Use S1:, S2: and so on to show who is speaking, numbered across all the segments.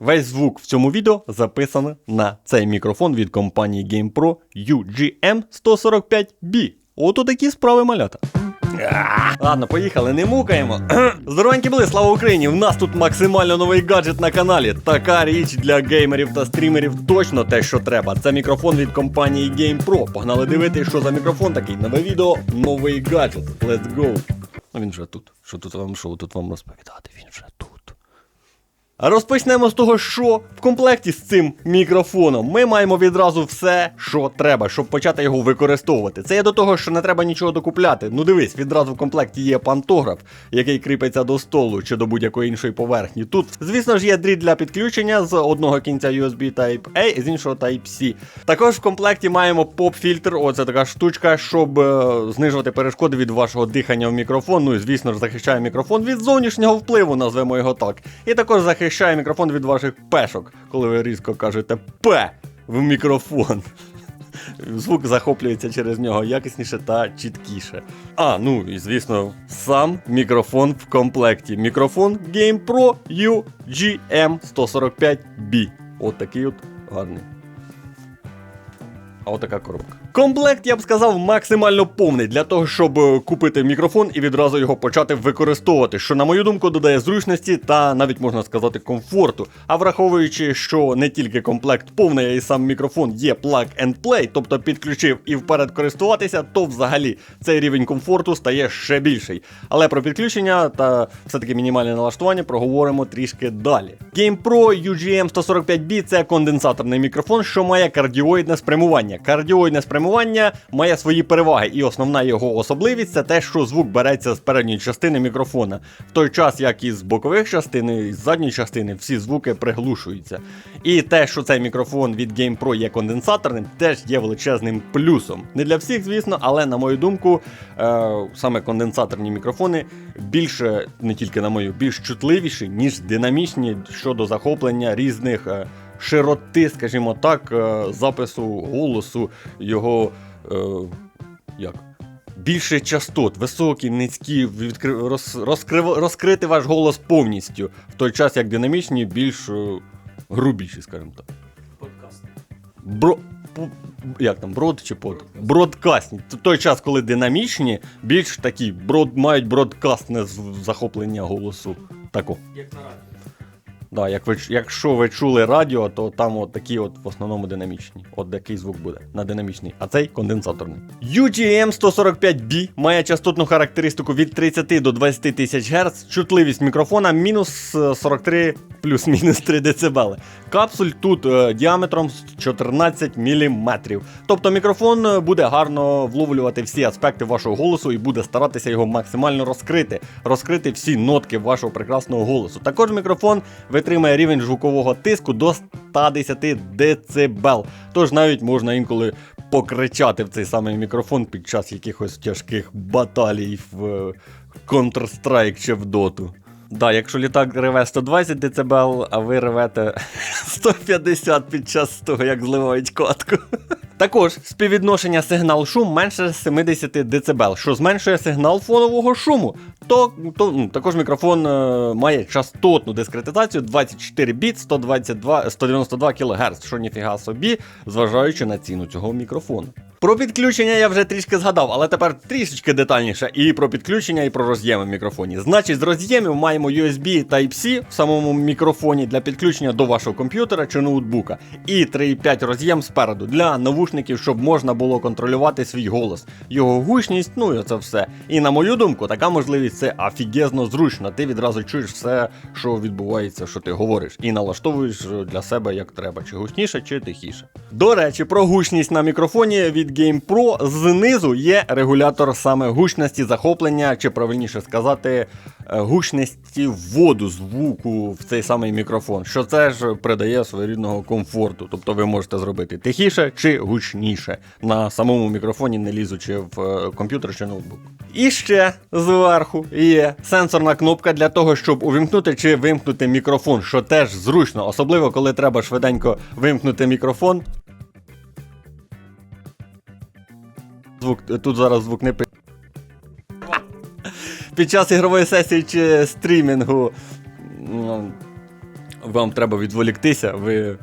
S1: Весь звук в цьому відео записано на цей мікрофон від компанії GamePro UGM 145B. Ото такі справи малята. Ладно, поїхали, не мукаємо. Здоровенькі були, слава Україні! В нас тут максимально новий гаджет на каналі. Така річ для геймерів та стрімерів точно те, що треба. Це мікрофон від компанії GamePro. Погнали дивитися, що за мікрофон такий. Нове відео, новий гаджет. Let's go. Ну він вже тут. Що тут вам, що тут вам розповідати? Він вже тут. Розпочнемо з того, що в комплекті з цим мікрофоном ми маємо відразу все, що треба, щоб почати його використовувати. Це є до того, що не треба нічого докупляти. Ну дивись, відразу в комплекті є пантограф, який кріпиться до столу чи до будь-якої іншої поверхні. Тут, звісно ж, є дріт для підключення з одного кінця USB Type-A, з іншого Type-C. Також в комплекті маємо поп-фільтр, оце така штучка, щоб е, знижувати перешкоди від вашого дихання в мікрофон. Ну і звісно ж захищає мікрофон від зовнішнього впливу, назвемо його так. І також захищає мікрофон від ваших пешок, коли ви різко кажете П в мікрофон. Звук захоплюється через нього якісніше та чіткіше. А, ну і звісно, сам мікрофон в комплекті. Мікрофон GamePro UGM 145B. От такий от гарний. А отака коробка. Комплект, я б сказав, максимально повний для того, щоб е, купити мікрофон і відразу його почати використовувати, що, на мою думку, додає зручності та навіть можна сказати комфорту. А враховуючи, що не тільки комплект повний, а й сам мікрофон є plug and play, тобто підключив і вперед користуватися, то взагалі цей рівень комфорту стає ще більший. Але про підключення та все-таки мінімальне налаштування проговоримо трішки далі. GamePro UGM 145B це конденсаторний мікрофон, що має кардіоїдне спрямування. Кардіоїдне спрямування має свої переваги, і основна його особливість це те, що звук береться з передньої частини мікрофона, в той час як і з бокових частин, і з задньої частини всі звуки приглушуються. І те, що цей мікрофон від GamePro є конденсаторним, теж є величезним плюсом. Не для всіх, звісно, але на мою думку, е, саме конденсаторні мікрофони більше, не тільки на мою, більш чутливіші, ніж динамічні щодо захоплення різних. Широти, скажімо так, е, запису голосу, його е, як? Більше частот, високі, низькі, відкри... роз... розкрив... розкрити ваш голос повністю, в той час як динамічні, більш е, грубіші, скажімо так.
S2: Подкаст.
S1: Бро... Як там, брод чи под? Бродкастні. Це той час, коли динамічні, більш такі брод... мають бродкастне захоплення голосу. Тако.
S2: Як на радіо.
S1: Да, як ви, якщо ви чули радіо, то там от такі от в основному динамічні. От такий звук буде на динамічний, а цей конденсаторний. UGM 145B має частотну характеристику від 30 до 20 тисяч Гц, чутливість мікрофона мінус е, 43 плюс-мінус 3 дБ. Капсуль тут е, діаметром 14 мм. Тобто мікрофон е, буде гарно вловлювати всі аспекти вашого голосу і буде старатися його максимально розкрити, розкрити всі нотки вашого прекрасного голосу. Також мікрофон витримає рівень звукового тиску до 110 дБ. Тож навіть можна інколи покричати в цей самий мікрофон під час якихось тяжких баталій в е, Counter-Strike чи в Доту. Да, якщо літак реве 120 дБ, а ви ревете 150 під час того, як зливають катку. Також співвідношення сигнал-шум менше 70 дБ, що зменшує сигнал фонового шуму. То, то ну, також мікрофон е, має частотну дискретизацію 24 біт 192, 192 кГц, що ніфіга собі, зважаючи на ціну цього мікрофону. Про підключення я вже трішки згадав, але тепер трішечки детальніше і про підключення, і про роз'єми в мікрофоні. Значить, з роз'ємів маємо USB Type-C в самому мікрофоні для підключення до вашого комп'ютера чи ноутбука. І 3,5 роз'єм спереду для навушників, щоб можна було контролювати свій голос, його гучність, ну і це все. І на мою думку, така можливість це офігезно зручно. Ти відразу чуєш все, що відбувається, що ти говориш, і налаштовуєш для себе як треба, чи гучніше, чи тихіше. До речі, про гучність на мікрофоні від GamePro знизу є регулятор саме гучності захоплення, чи правильніше сказати, е, гучності вводу звуку в цей самий мікрофон, що це ж придає своєрідного комфорту. Тобто ви можете зробити тихіше чи гучніше на самому мікрофоні, не лізучи в е, комп'ютер чи ноутбук. І ще зверху є сенсорна кнопка для того, щоб увімкнути чи вимкнути мікрофон, що теж зручно, особливо коли треба швиденько вимкнути мікрофон. Звук тут зараз звук не пи. Під час ігрової сесії чи стрімінгу. ну, вам треба відволіктися, ви.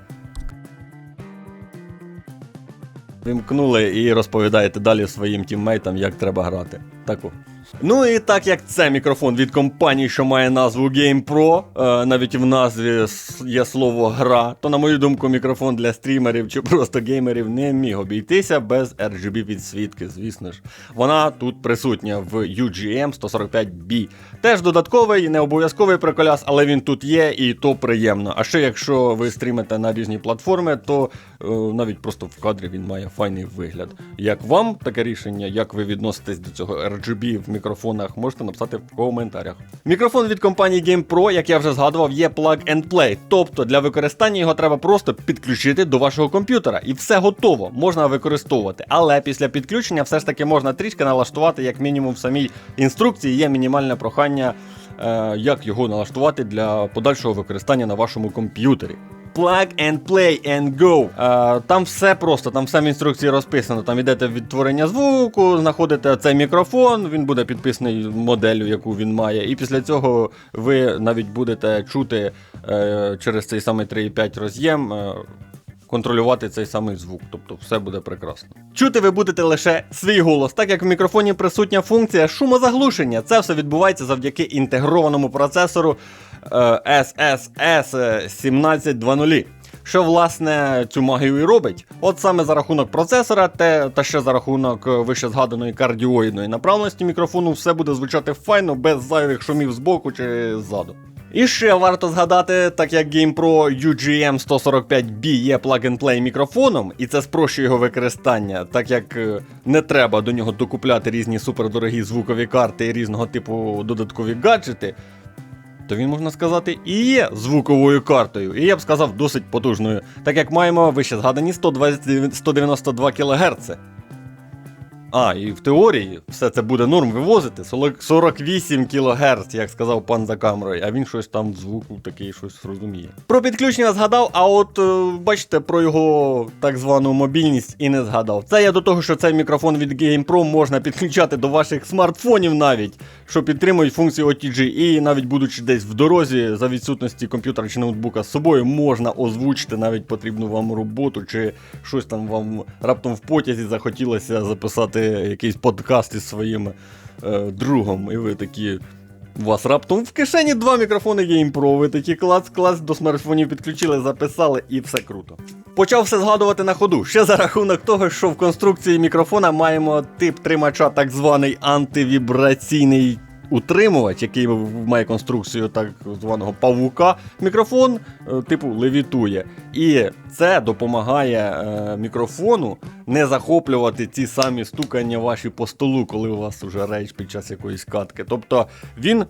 S1: Вимкнули і розповідаєте далі своїм тіммейтам, як треба грати. Таку. Ну і так як це мікрофон від компанії, що має назву GamePro, е, навіть в назві є слово гра, то, на мою думку, мікрофон для стрімерів чи просто геймерів не міг обійтися без RGB підсвітки, звісно ж. Вона тут присутня в UGM 145B. Теж додатковий, і не обов'язковий приколяс, але він тут є і то приємно. А ще якщо ви стрімите на різні платформи, то е, навіть просто в кадрі він має файний вигляд. Як вам таке рішення, як ви відноситесь до цього RGB в мікрофонах, можете написати в коментарях. Мікрофон від компанії GamePro, як я вже згадував, є plug and play. Тобто для використання його треба просто підключити до вашого комп'ютера, і все готово, можна використовувати. Але після підключення все ж таки можна трішки налаштувати, як мінімум в самій інструкції є мінімальне прохання, е, як його налаштувати для подальшого використання на вашому комп'ютері. Plug and play and go. Е, там все просто, там все в інструкції розписано. Там йдете в відтворення звуку, знаходите цей мікрофон, він буде підписаний моделлю, яку він має. І після цього ви навіть будете чути е, через цей самий 3.5 роз'єм. Е, Контролювати цей самий звук, тобто все буде прекрасно. Чути ви будете лише свій голос, так як в мікрофоні присутня функція шумозаглушення. Це все відбувається завдяки інтегрованому процесору SSS 1720. Що власне цю магію і робить? От саме за рахунок процесора, те, та ще за рахунок е, вище згаданої кардіоїдної направленості мікрофону, все буде звучати файно, без зайвих шумів збоку чи ззаду. І ще варто згадати, так як GamePro UGM 145B є plug-and-play мікрофоном, і це спрощує його використання, так як е, не треба до нього докупляти різні супердорогі звукові карти і різного типу додаткові гаджети, то він, можна сказати, і є звуковою картою. І я б сказав, досить потужною, так як маємо вище згадані 120, 192 кГц. А, і в теорії все це буде норм вивозити. 40 48 кГц, як сказав пан за камерою, а він щось там звуку такий щось розуміє. Про підключення згадав, а от е, бачите, про його так звану мобільність і не згадав. Це я до того, що цей мікрофон від GamePro можна підключати до ваших смартфонів навіть, що підтримують функцію OTG. І навіть будучи десь в дорозі, за відсутності комп'ютера чи ноутбука з собою, можна озвучити навіть потрібну вам роботу, чи щось там вам раптом в потязі захотілося записати якийсь подкаст із своїм е, другом, і ви такі. У вас раптом в кишені два мікрофони GamePro, ви такі клас-клас, до смартфонів підключили, записали і все круто. Почав все згадувати на ходу. Ще за рахунок того, що в конструкції мікрофона маємо тип тримача, так званий антивібраційний утримувач, який має конструкцію так званого павука. Мікрофон, е, типу, левітує. І це допомагає е, мікрофону не захоплювати ці самі стукання ваші по столу, коли у вас уже рейдж під час якоїсь катки. Тобто він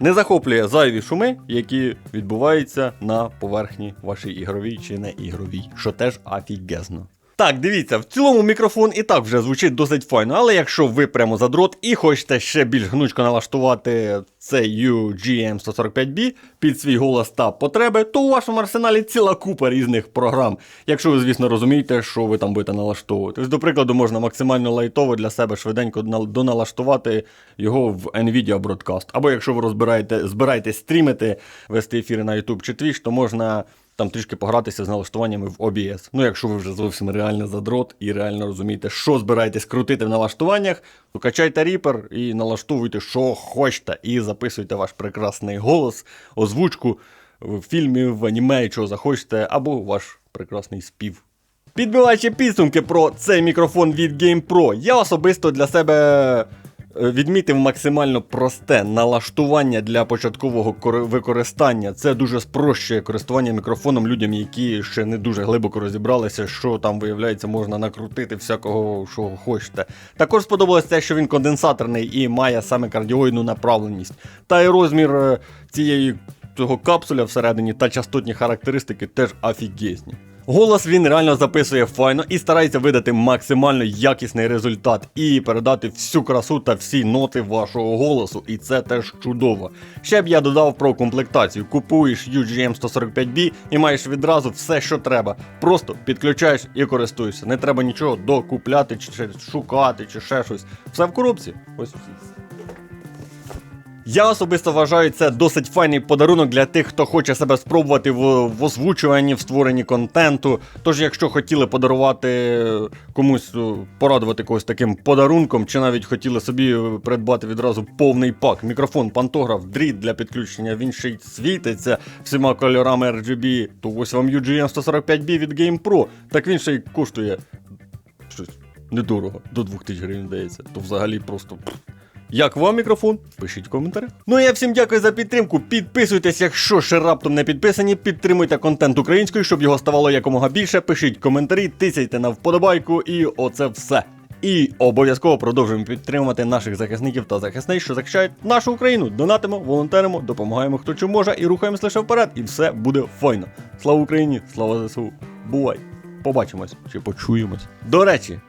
S1: не захоплює зайві шуми, які відбуваються на поверхні вашій ігровій чи не ігровій, що теж офігезно. Так, дивіться, в цілому мікрофон і так вже звучить досить файно, але якщо ви прямо за дрот і хочете ще більш гнучко налаштувати цей UGM 145B під свій голос та потреби, то у вашому арсеналі ціла купа різних програм. Якщо ви, звісно, розумієте, що ви там будете налаштовувати. Ось, до прикладу, можна максимально лайтово для себе швиденько доналаштувати його в Nvidia Broadcast. Або якщо ви розбираєте, збираєтесь стрімити, вести ефіри на YouTube чи Twitch, то можна там трішки погратися з налаштуваннями в OBS. Ну, якщо ви вже зовсім реально задрот і реально розумієте, що збираєтесь крутити в налаштуваннях, то качайте Reaper і налаштовуйте, що хочете, і записуйте ваш прекрасний голос, озвучку в фільмі, в аніме, чого захочете, або ваш прекрасний спів. Підбиваючи підсумки про цей мікрофон від GamePro, я особисто для себе відмітив максимально просте налаштування для початкового використання. Це дуже спрощує користування мікрофоном людям, які ще не дуже глибоко розібралися, що там виявляється, можна накрутити всякого, що хочете. Також сподобалось те, що він конденсаторний і має саме кардіоїдну направленість. Та й розмір е, цієї цього капсуля всередині та частотні характеристики теж офігезні. Голос він реально записує файно і старається видати максимально якісний результат і передати всю красу та всі ноти вашого голосу. І це теж чудово. Ще б я додав про комплектацію. Купуєш UGM 145B і маєш відразу все, що треба. Просто підключаєш і користуєшся. Не треба нічого докупляти, чи шукати, чи ще щось. Все в коробці. Ось всі. Я особисто вважаю це досить файний подарунок для тих, хто хоче себе спробувати в, в озвучуванні, в створенні контенту. Тож, якщо хотіли подарувати комусь, е, порадувати когось таким подарунком, чи навіть хотіли собі е, придбати відразу повний пак, мікрофон, пантограф, дріт для підключення, він ще й світиться всіма кольорами RGB, то ось вам UGM 145B від GamePro, так він ще й коштує щось недорого, до 2000 гривень здається, то взагалі просто. Як вам мікрофон? Пишіть в. Ну я всім дякую за підтримку. Підписуйтесь, якщо ще раптом не підписані. Підтримуйте контент українською, щоб його ставало якомога більше. Пишіть коментарі, тисяйте на вподобайку, і оце все. І обов'язково продовжуємо підтримувати наших захисників та захисниць, що захищають нашу Україну. Донатимо, волонтеримо, допомагаємо хто чим може і рухаємось лише вперед. І все буде файно. Слава Україні! Слава ЗСУ! Бувай! Побачимось чи почуємось. До речі,